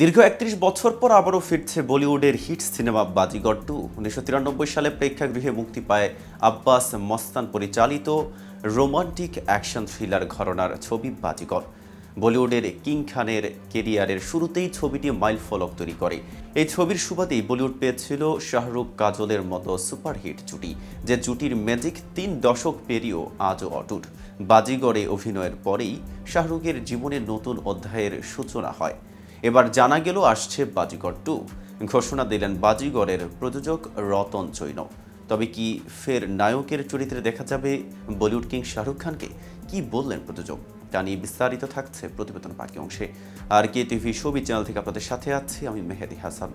দীর্ঘ একত্রিশ বছর পর আবারও ফিরছে বলিউডের হিট সিনেমা বাজিগর টু। উনিশশো তিরানব্বই সালে প্রেক্ষাগৃহে মুক্তি পায় আব্বাস মস্তান পরিচালিত রোমান্টিক অ্যাকশন থ্রিলার ঘরনার ছবি বাজিগর বলিউডের কিং খানের কেরিয়ারের শুরুতেই ছবিটি মাইল ফলক তৈরি করে। এই ছবির সুবাদেই বলিউড পেয়েছিল শাহরুখ কাজলের মতো সুপারহিট জুটি, যে জুটির ম্যাজিক তিন দশক পেরিয়েও আজও অটুট। বাজিগরে অভিনয়ের পরেই শাহরুখের জীবনের নতুন অধ্যায়ের সূচনা হয়। এবার জানা গেল, আসছে বাজিগর টু। ঘোষণা দিলেন বাজিগরের প্রযোজক রতন চৈন তবে কি ফের নায়কের চরিত্রে দেখা যাবে বলিউড কিং শাহরুখ খানকে? কি বললেন প্রযোজক? তা নিয়ে বিস্তারিত থাকছে প্রতিবেদন বাকি অংশে। আর কে টিভি ছবি চ্যানেল থেকে আপনাদের সাথে আছি আমি মেহেদি হাসান।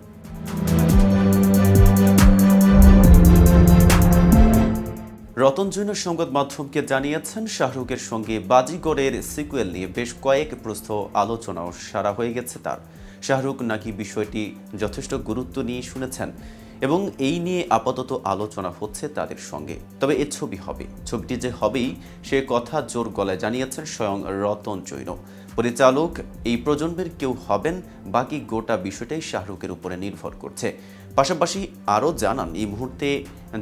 রতন জৈন সংবাদ মাধ্যমকে জানিয়েছেন, শাহরুখের সঙ্গে বাজিগরের সিকুয়েল নিয়ে বেশ কয়েক প্রস্থ আলোচনাও সারা হয়ে গেছে তার। শাহরুখ নাকি বিষয়টি যথেষ্ট গুরুত্ব নিয়ে শুনেছেন এবং এই নিয়ে আপাতত আলোচনা হচ্ছে তাদের সঙ্গে। তবে এ ছবি হবে। ছবিটি যে হবেই, সে কথা জোর গলায় জানিয়েছেন স্বয়ং রতন জৈন। পরিচালক, এই প্রজন্মের কেউ হবেন, বাকি গোটা বিষয়টাই শাহরুখের উপরে নির্ভর করছে। পাশাপাশি আরও জানান, এই মুহূর্তে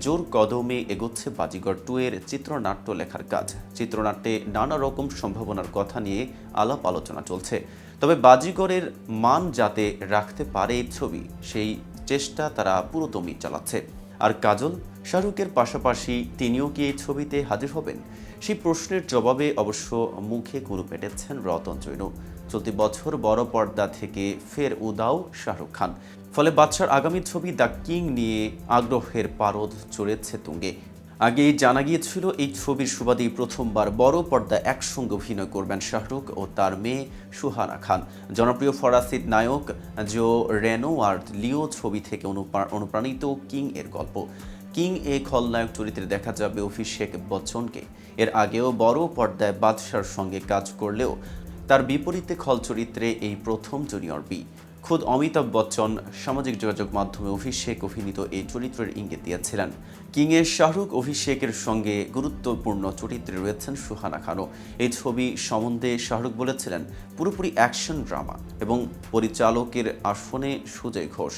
জোর কদমে এগোচ্ছে বাজিগর টু এর চিত্রনাট্য লেখার কাজ। চিত্রনাট্যে নানা রকম সম্ভাবনার কথা নিয়ে আলাপ আলোচনা চলছে। তবে বাজিগরের মান যাতে রাখতে পারে ছবি, সেই চেষ্টা তারা পুরোদমই চালাচ্ছে। আর কাজল শাহরুখের পাশাপাশি তিনিও কি এই ছবিতে হাজির হবেন? সেই প্রশ্নের জবাবে অবশ্য মুখে কুরু পেটেছেন রতন জৈন। চলতি বছর বড় পর্দা থেকে ফের উদাও শাহরুখ খান। ফলে বাদশার আগামী ছবি দ্য কিং নিয়ে আগ্রহের পারদ চড়েছে তুঙ্গে। আগেই জানা গিয়েছিল, এই ছবির সুবাদেই প্রথমবার বড় পর্দা একসঙ্গে অভিনয় করবেন শাহরুখ ও তার মেয়ে সুহানা খান। জনপ্রিয় ফরাসি নায়ক জো রেনো আর লিও ছবি থেকে অনুপ্রা- অনুপ্রাণিত কিং এর গল্প। কিং এ খলনায়ক চরিত্রে দেখা যাবে অভিষেক বচ্চনকে। এর আগেও বড় পর্দায় বাদশার সঙ্গে কাজ করলেও তার বিপরীতে খল চরিত্রে এই প্রথম জুনিয়র বি। খোদ অমিতাভ বচ্চন সামাজিক যোগাযোগ মাধ্যমে অভিষেক অভিনীত এই চরিত্রের ইঙ্গিত দিয়েছিলেন। কিংয়ের শাহরুখ অভিষেকের সঙ্গে গুরুত্বপূর্ণ চরিত্রে রয়েছেন সুহানা খানও। এই ছবি সম্বন্ধে শাহরুখ বলেছিলেন, পুরোপুরি অ্যাকশন ড্রামা এবং পরিচালকের আসনে সুজয় ঘোষ।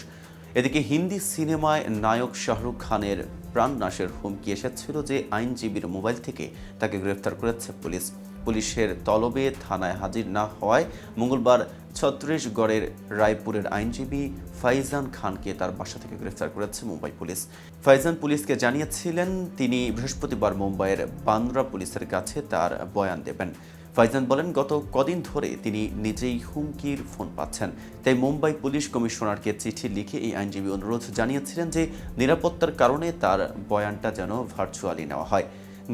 এদিকে হিন্দি সিনেমায় নায়ক শাহরুখ খানের প্রাণনাশের হুমকি এসেছিল যে আইনজীবীর মোবাইল থেকে তাকে গ্রেফতার করেছে পুলিশ। পুলিশের তলবে থানায় হাজির না হওয়ায় মঙ্গলবার ছত্রিশগড়ের রায়পুরের আইনজীবী ফাইজান খানকে তার বাসা থেকে গ্রেফতার করেছে মুম্বাই পুলিশ। ফাইজান পুলিশকে জানিয়েছিলেন, তিনি বৃহস্পতিবার মুম্বাইয়ের বান্দ্রা পুলিশের কাছে তার বয়ান দেবেন। ফাইজান বলেন, গত কদিন ধরে তিনি নিজেই হুমকির ফোন পাচ্ছেন। তাই মুম্বাই পুলিশ কমিশনারকে চিঠি লিখে এই আইনজীবী অনুরোধ জানিয়েছিলেন যে নিরাপত্তার কারণে তার বয়ানটা যেন ভার্চুয়ালি নেওয়া হয়।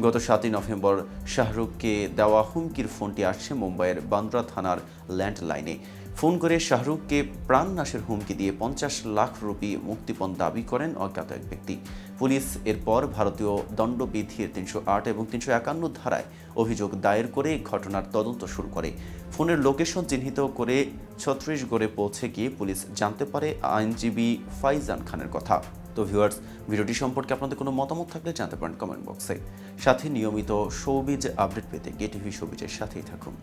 গত সাতই নভেম্বর শাহরুখকে দেওয়া হুমকির ফোনটি আসছে মুম্বাইয়ের বান্দ্রা থানার ল্যান্ডলাইনে। ফোন করে শাহরুখকে প্রাণনাশের হুমকি দিয়ে পঞ্চাশ লাখ রুপি মুক্তিপণ দাবি করেন অজ্ঞাত এক ব্যক্তি। পুলিশ এরপর ভারতীয় দণ্ডবিধির তিনশো আট এবং তিনশো একান্ন ধারায় অভিযোগ দায়ের করে ঘটনার তদন্ত শুরু করে। ফোনের লোকেশন চিহ্নিত করে ছত্রিশগড়ে পৌঁছে গিয়ে পুলিশ জানতে পারে আইনজীবী ফাইজান খানের কথা। তো ভিউয়ার্স ভিডিওটি সম্পর্কে আপনাদের কোনো মতামত থাকলে জানতে পারেন কমেন্ট বক্সে সাথে নিয়মিত শোবিজ আপডেট পেতে গেটিভি শোবিজের সাথেই থাকুন।